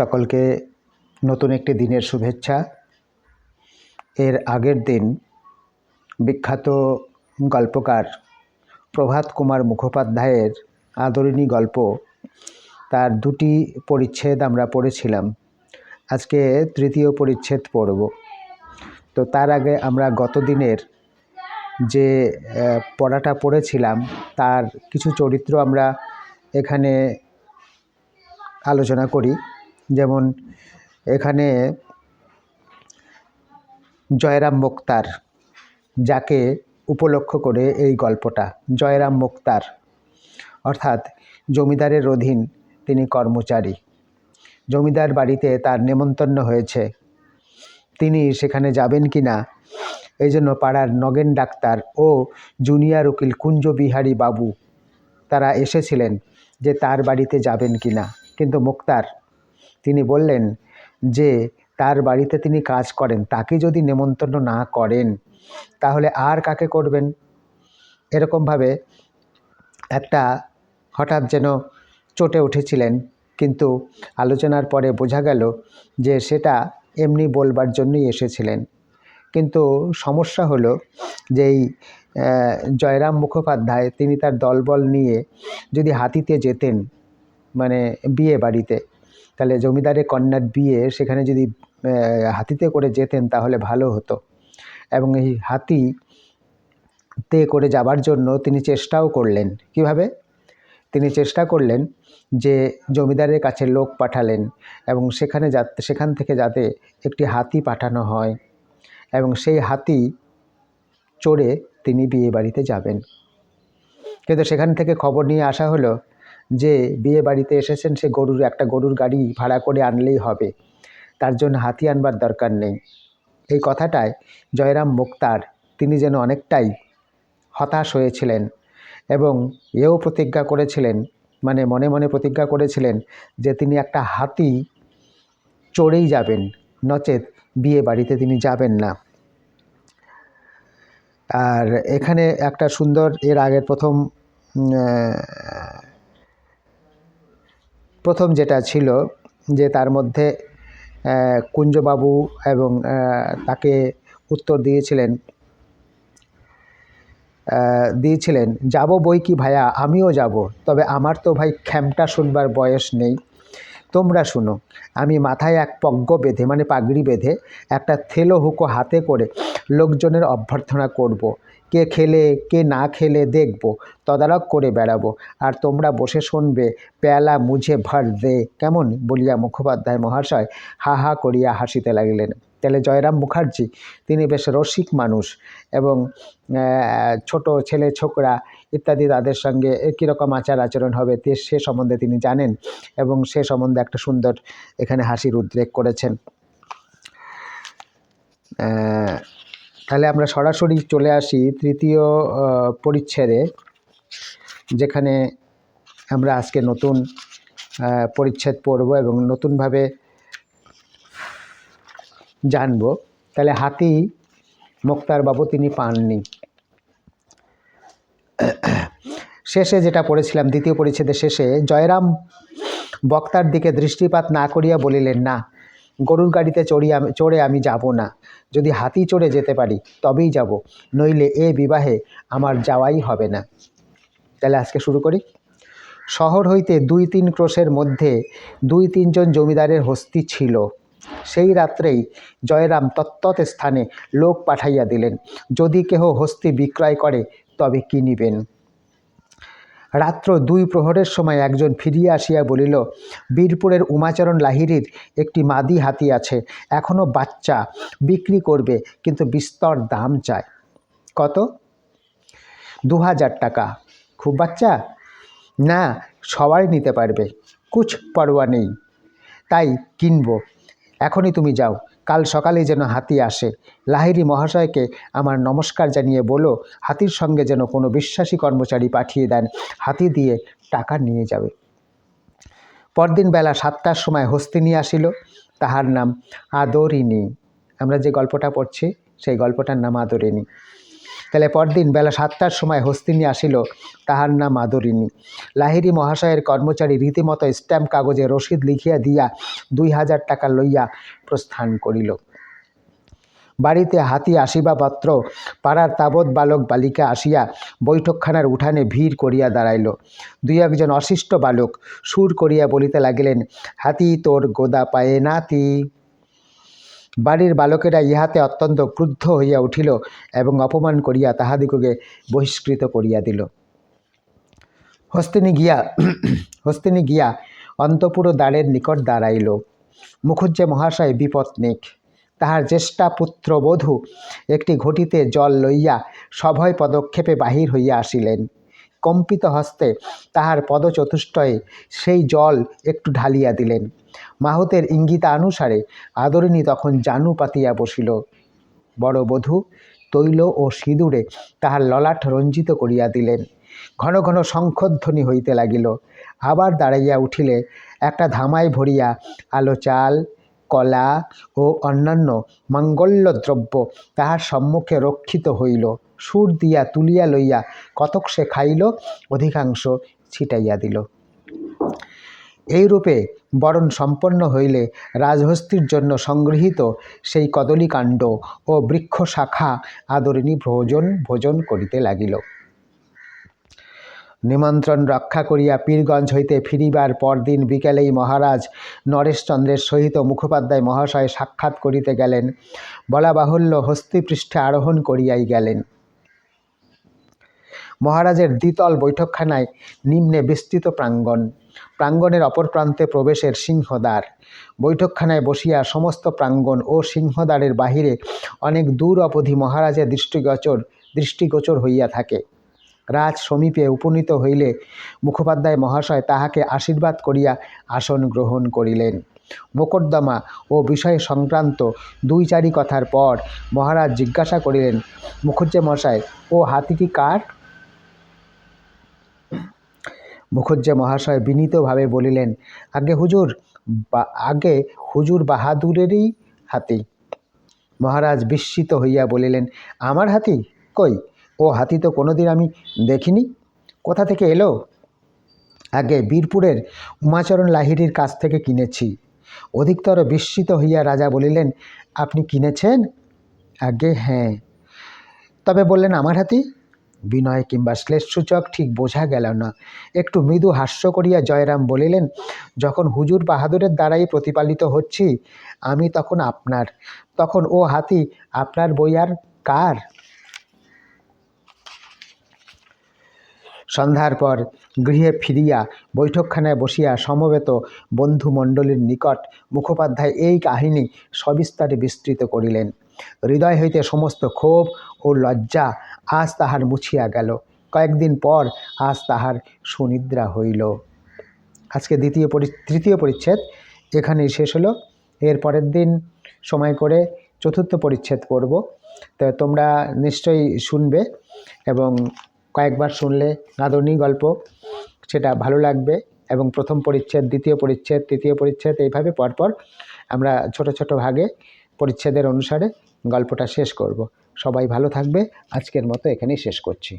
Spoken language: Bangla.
সকলকে নতুন একটি দিনের শুভেচ্ছা। এর আগের দিন বিখ্যাত গল্পকার প্রভাত কুমার মুখোপাধ্যায়ের আদরিণী গল্প, তার দুটি পরিচ্ছেদ আমরা পড়েছিলাম। আজকে তৃতীয় পরিচ্ছেদ পড়ব। তো তার আগে আমরা গত দিনের যে পড়াটা পড়েছিলাম, তার কিছু চরিত্র আমরা এখানে আলোচনা করি। যেমন এখানে জয়রাম মোক্তার, যাকে উপলক্ষ করে এই গল্পটা, জয়রাম মোক্তার, অর্থাৎ জমিদারের অধীন তিনি কর্মচারী। জমিদার বাড়িতে তার নেমন্তন্ন হয়েছে। তিনি সেখানে যাবেন কি না এই জন্য পাড়ার নগেন ডাক্তার ও জুনিয়র উকিল কুঞ্জ বিহারী বাবু, তারা এসেছিলেন যে তার বাড়িতে যাবেন কি না কিন্তু মুক্তার তিনি বললেন যে, তার বাড়িতে তিনি কাজ করেন, তাকে যদি নেমন্তন্ন না করেন, তাহলে আর কাকে করবেন? এরকমভাবে একটা হঠাৎ যেন চটে উঠেছিলেন, কিন্তু আলোচনার পরে বোঝা গেল যে, সেটা এমনি বলবার জন্যই এসেছিলেন। কিন্তু সমস্যা হলো যে, এই জয়রাম মুখোপাধ্যায়, তিনি তার দলবল নিয়ে যদি হাতিতে যেতেন মানে বিয়ে বাড়িতে তাহলে জমিদারের কন্যার বিয়ে সেখানে যদি হাতিতে করে যেতেন তাহলে ভালো হতো। এবং এই হাতিতে করে যাবার জন্য তিনি চেষ্টাও করলেন। কীভাবে? তিনি চেষ্টা করলেন যে জমিদারের কাছে লোক পাঠালেন এবং সেখানে যাতে সেখান থেকে যাতে একটি হাতি পাঠানো হয় এবং সেই হাতি চড়ে তিনি বিয়ে বাড়িতে যাবেন। কিন্তু সেখান থেকে খবর নিয়ে আসা হলো যে বিয়ে বাড়িতে এসেছেন সে গরুর, একটা গরুর গাড়ি ভাড়া করে আনলেই হবে। তার জন্য হাতি আনবার দরকার নেই। এই কথাটায় জয়রাম মুক্তার তিনি যেন অনেকটাই হতাশ হয়েছিলেন এবং এও প্রতিজ্ঞা করেছিলেন মানে মনে মনে প্রতিজ্ঞা করেছিলেন যে তিনি একটা হাতি চড়েই যাবেন, নচেত বিয়ে বাড়িতে তিনি যাবেন না। আর এখানে একটা সুন্দর, এর আগের প্রথম প্রথম যেটা ছিল যে তার মধ্যে কুঞ্জবাবু এবং তাকে উত্তর দিয়েছিলেন দিয়েছিলেন, যাব বই কি ভাইয়া আমিও যাব। তবে আমার তো ভাই খ্যামটা শুনবার বয়স নেই। তোমরা শুনো, আমি মাথায় এক পজ্ঞ বেঁধে মানে পাগড়ি বেঁধে, একটা থেলো হুকো হাতে করে লোকজনের অভ্যর্থনা করব। কে খেলে, কে না খেলে দেখব, তদারক করে বেড়াবো। আর তোমরা বসে শুনবে, পেয়ালা মুঝে ভর দে। কেমন বলিয়া মুখোপাধ্যায় মহাশয় হা হা করিয়া হাসিতে লাগিলেন। তাহলে জয়রাম মুখার্জি, তিনি বেশ রসিক মানুষ এবং ছোট ছেলে, ছোকরা ইত্যাদি তাদের সঙ্গে কীরকম আচার আচরণ হবে তে সে সম্বন্ধে তিনি জানেন এবং সে সম্বন্ধে একটা সুন্দর এখানে হাসির উদ্রেক করেছেন। তাহলে আমরা সরাসরি চলে আসি তৃতীয় পরিচ্ছেদে, যেখানে আমরা আজকে নতুন পরিচ্ছেদ পড়ব এবং নতুনভাবে জানব। তাহলে হাতি মোক্তারবাবু তিনি পাননি। শেষে যেটা পড়েছিলাম, দ্বিতীয় পরিচ্ছেদের শেষে, জয়রাম বক্তার দিকে দৃষ্টিপাত না করিয়া বলিলেন, না গরুর গাড়িতে চড়ি আমি চড়ে আমি যাব না। যদি হাতি চড়ে যেতে পারি, তবেই যাব। নইলে এ বিবাহে আমার যাওয়াই হবে না। তাহলে আজকে শুরু করি। শহর হইতে দুই তিন ক্রোশের মধ্যে দুই তিনজন জমিদারের হস্তি ছিল। সেই রাত্রেই জয়রাম তত্ত্বত স্থানে লোক পাঠাইয়া দিলেন। যদি কেহ হস্তি বিক্রয় করে, তবে কিনিবেন রাত্র দুই প্রহরের সময় একজন ফিরিয়া আসিয়া বলিল, বীরপুরের উমাচরণ লাহিড়ির একটি মাদি হাতি আছে এখনও বাচ্চা, বিক্রি করবে, কিন্তু বিস্তর দাম চায়। কত? দু হাজার টাকা। খুব বাচ্চা? না, সবাই নিতে পারবে, কুছ পরোয়া নেই, তাই কিনবো, এখনই তুমি যাও। কাল সকালে যেন হাতি আসে। লাহিরি মহাশয়কে আমার নমস্কার জানিয়ে বলো, হাতির সঙ্গে যেন কোনো বিশ্বাসী কর্মচারী পাঠিয়ে দেন। হাতি দিয়ে টাকা নিয়ে যাবে। পরদিন বেলা সাতটার সময় হস্তিনী আসিল। তাহার নাম আদরিনী আমরা যে গল্পটা পড়ছি, সেই গল্পটার নাম আদরিণী। তাহলে পরদিন বেলা সাতটার সময় হস্তিনী আসিল, তাহার নাম আদরিণী লাহিড়ী মহাশয়ের কর্মচারী রীতিমতো স্ট্যাম্প কাগজে রসিদ লিখিয়া দিয়া দুই হাজার টাকা লইয়া প্রস্থান করিল। বাড়িতে হাতি আসিবা পত্র, পাড়ার তাবৎ বালক বালিকা আসিয়া বৈঠকখানার উঠানে ভিড় করিয়া দাঁড়াইল। দুই একজন অশিষ্ট বালক সুর করিয়া বলিতে লাগিলেন, হাতি তোর গোদা পায়ে নাতি বাড়ির বালকেরা ইহাতে অত্যন্ত ক্রুদ্ধ হইয়া উঠিল এবং অপমান করিয়া তাহাদিগকে বহিষ্কৃত করিয়া দিল। হস্তিনী গিয়া হস্তিনী গিয়া অন্তপুর দ্বারের নিকট দাঁড়াইল। মুখুজ্জে মহাশয় বিপত্নিক তাহার জ্যেষ্ঠা পুত্রবধূ একটি ঘটিতে জল লইয়া সভয় পদক্ষেপে বাহির হইয়া আসিলেন। কম্পিত হস্তে তাহার পদচতুষ্টয়ে সেই জল একটু ঢালিয়া দিলেন। মাহুতের ইঙ্গিতানুসারে আদরিণী তখন জানু পাতিয়া বসিল। বড় বধূ, তৈল ও সিঁদুরে তাহার ললাট রঞ্জিত করিয়া দিলেন। ঘন ঘন শঙ্খধ্বনি হইতে লাগিল। আবার দাঁড়াইয়া উঠিলে একটা ধামায় ভরিয়া আলো চাল, কলা ও অন্যান্য মাঙ্গল্য দ্রব্য তাহার সম্মুখে রক্ষিত হইল। সুর দিয়া তুলিয়া লইয়া কতক সে খাইল, অধিকাংশ ছিটাইয়া দিল। এইরূপে বরণ সম্পন্ন হইলে রাজহস্তির জন্য সংগৃহীত সেই কদলীকাণ্ড ও বৃক্ষ শাখা আদরিণী ভোজন ভোজন করিতে লাগিল। নিমন্ত্রণ রক্ষা করিয়া পীরগঞ্জ হইতে ফিরিবার পরদিন বিকেলেই মহারাজ নরেশচন্দ্রের সহিত মুখোপাধ্যায় মহাশয় সাক্ষাৎ করিতে গেলেন। বলা বাহুল্য হস্তিপৃষ্ঠে আরোহণ করিয়াই গেলেন। মহারাজের দ্বিতল বৈঠকখানায় নিম্নে বিস্তৃত প্রাঙ্গণ। প্রাঙ্গণের অপর প্রান্তে প্রবেশের সিংহদ্বার। বৈঠকখানায় বসিয়া সমস্ত প্রাঙ্গণ ও সিংহদ্বারের বাহিরে অনেক দূর অবধি মহারাজের দৃষ্টিগোচর দৃষ্টিগোচর হইয়া থাকে। রাজ সমীপে উপনীত হইলে মুখোপাধ্যায় মহাশয় তাহাকে আশীর্বাদ করিয়া আসন গ্রহণ করিলেন। মোকদ্দমা ও বিষয় সংক্রান্ত দুই চারি কথার পর মহারাজ জিজ্ঞাসা করিলেন, মুখুজ্জে মশাই ও হাতিটি কার? মুখুজ্জে মহাশয় বিনীতভাবে বলিলেন, আগে হুজুর, বা, আগে হুজুর বাহাদুরেরই হাতি। মহারাজ বিস্মিত হইয়া বলিলেন, আমার হাতি? কই? ও হাতি তো কোনোদিন আমি দেখিনি। কোথা থেকে এলো? আগে বীরপুরের উমাচরণ লাহিড়ির কাছ থেকে কিনেছি। অধিকতর বিস্মিত হইয়া রাজা বলিলেন, আপনি কিনেছেন? আগে হ্যাঁ। তবে বললেন, আমার হাতি? বিনয় কিংবা শ্লেষসূচক ঠিক বোঝা গেল না। একটু মৃদু হাস্য করিয়া জয়রাম বলিলেন, যখন হুজুর বাহাদুরের দ্বারাই প্রতিপালিত হচ্ছি, আমি তখন আপনার। তখন, ও হাতি, আপনার বই আর কার? সন্ধ্যার পর গৃহে ফিরিয়া বৈঠকখানায় বসিয়া সমবেত বন্ধুমণ্ডলীর নিকট মুখোপাধ্যায় এই কাহিনী সবিস্তারে বিস্তৃত করিলেন। হৃদয় হইতে সমস্ত ক্ষোভ ও লজ্জা আজ তাহার মুছিয়া গেল। কয়েকদিন পর আজ তাহার সুনিদ্রা হইল। আজকে দ্বিতীয় পরি, তৃতীয় পরিচ্ছেদ এখানেই শেষ হলো। এর পরের দিন সময় করে চতুর্থ পরিচ্ছেদ পড়ব। তো তোমরা নিশ্চয়ই শুনবে এবং কয়েকবার শুনলে নাদনী গল্প, সেটা ভালো লাগবে এবং প্রথম পরিচ্ছেদ, দ্বিতীয় পরিচ্ছেদ, তৃতীয় পরিচ্ছেদ, এইভাবে পরপর আমরা ছোট ছোট ভাগে পরিচ্ছেদের অনুসারে গল্পটা শেষ করব। সবাই ভালো থাকবে। আজকের মতো এখানেই শেষ করছি।